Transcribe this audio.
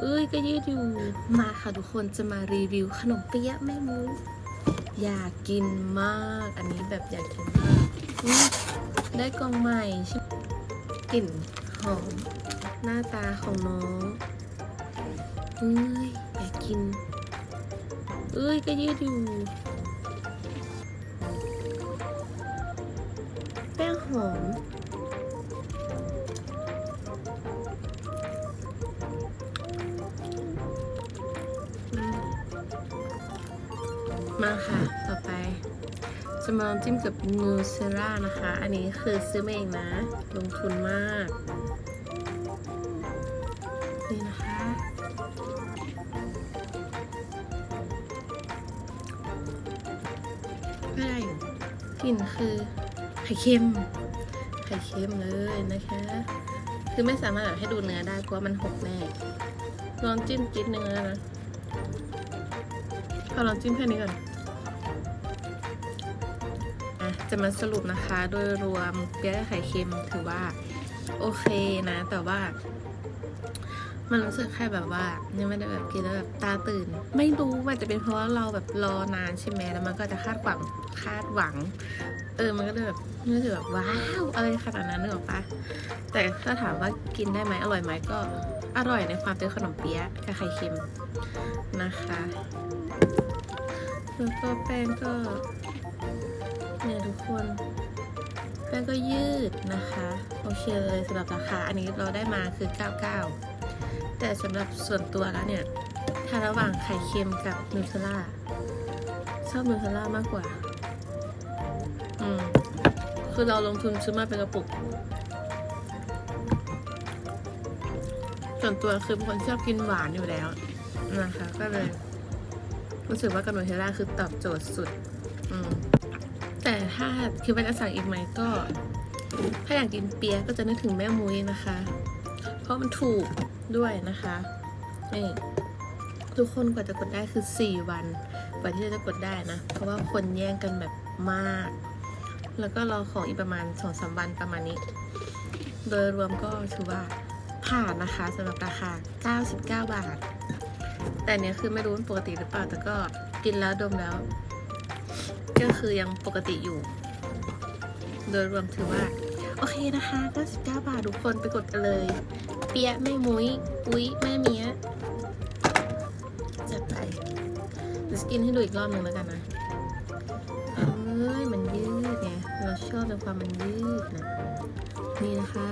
เอ้ยก็ยืดอยู่ มาค่ะทุกคนจะมารีวิวขนมเปี๊ยะแม่มูอยากกินมาก อันนี้แบบอยากกินมากได้กล่องใหม่ใช่กลิ่นหอมหน้าตาของน้องเอ้ยอยากกิน เอ้ยก็ยืดอยู่แป้งหอม มาค่ะ ต่อไป จะมาลองจิ้มกับนูเซร่านะคะ อันนี้คือซื้อมาเองนะ ลงทุนมาก นี่นะคะก็ได้กลิ่นคือไข่เค็ม ไข่เค็มเลยนะคะ คือไม่สามารถแบบให้ดูเนื้อได้เพราะมันหกแน่ลองจิ้มจิ๊ดเนื้อนะขอลองจิ้มแค่นี้ก่อน จะมาสรุปนะคะ โดยรวมเปี๊ยะไข่เค็มถือว่าโอเคนะ แต่ว่า มันรู้สึกแค่แบบว่ายังไม่ได้แบบกินแล้วแบบตาตื่น ไม่รู้ว่าจะเป็นเพราะว่าเราแบบรอนานใช่ไหมแล้วมันก็จะคาดหวังคาดหวัง เออมันก็เลยแบบรู้สึกแบบว้าวอะไรขนาดนั้นนึกออกปะแต่ถ้าถามว่ากินได้ไหมอร่อยไหมก็อร่อยในความเป็นขนมเปี๊ยะกับไข่เค็มนะคะแล้วก็แป้งก็ เนี่ยทุกคนแป้งก็ยืดนะคะ โอเคเลยสำหรับราคาอันนี้เราได้มาคือ 99 แต่สำหรับส่วนตัวแล้วเนี่ย ถ้าระหว่างไข่เค็มกับนูเทลล่าชอบนูเทลล่ามากกว่า อืม คือเราลงทุนซื้อมาเป็นกระปุก ส่วนตัวคือเป็นคนชอบกินหวานอยู่แล้วนะคะ ก็เลย รู้สึกว่ากับนูเทลล่าคือตอบโจทย์สุด อืม ถ้าคิดว่าจะสั่งอีกไหมก็ ถ้าอยากกินเปี๊ยก็จะนึกถึงแม่มุ้ยนะคะ เพราะมันถูกด้วยนะคะนี่ทุกคนกว่าจะกดได้คือ 4 วันกว่าที่จะกดได้นะ เพราะว่าคนแย่งกันแบบมาก แล้วก็รอของอีกประมาณ2อสวันประมาณนี้ โดยรวมก็ถือว่าผ่านนะคะสำหรับราคา 99 บาท แต่เนี้ยคือไม่รู้ปกติหรือเปล่า แต่ก็กินแล้วดมแล้ว ก็คือยังปกติอยู่ โดยรวมถือว่า โอเคนะคะ99บาททุกคนไปกดกันเลย เปียแม่มุ้ยอุ้ยแม่เมียจัดไปสกินให้ดูอีกรอบหนึ่งแล้วกันนะเอ้ยมันยืดไงเราชอบในความมันยืดนะนี่นะคะ